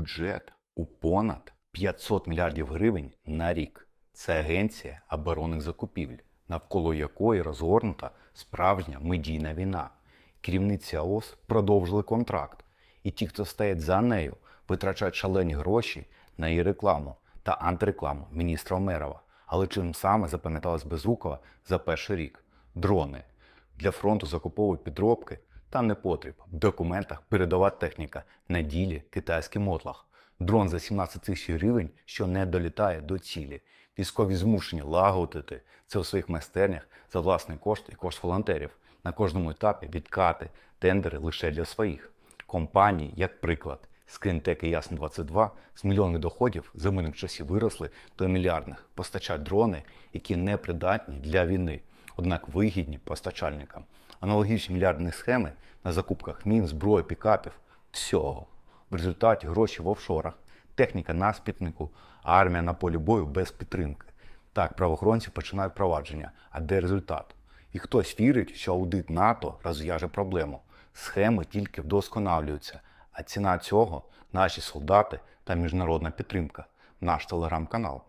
бюджет у понад 500 мільярдів гривень на рік. Це агенція оборонних закупівель, навколо якої розгорнута справжня медійна війна. Керівниці АОС продовжили контракт, і ті, хто стоять за нею, витрачають шалені гроші на її рекламу та антирекламу міністра Омерова. Але чим саме запам'яталась Безрукова за перший рік? Дрони. Для фронту закуповують підробки та не потріб. В документах передова техніка на ділі китайський мотлах. Дрон за 17 тисяч гривень, що не долітає до цілі. Військові змушені лагодити це у своїх майстернях за власний кошт і кошт волонтерів. На кожному етапі відкати тендери лише для своїх. Компанії, як приклад, Скрінтек і Ясен 22 з мільйонних доходів за мирних часів виросли до мільярдних, постачають дрони, які не придатні для війни, однак вигідні постачальникам. Аналогічні мільярдні схеми на закупках мін, зброї, пікапів всього. В результаті гроші в офшорах, техніка на спітнику, а армія на полі бою без підтримки. Так, правоохоронці починають провадження. А де результат? І хтось вірить, що аудит НАТО розв'яже проблему. Схеми тільки вдосконалюються, а ціна цього наші солдати та міжнародна підтримка. Наш телеграм-канал.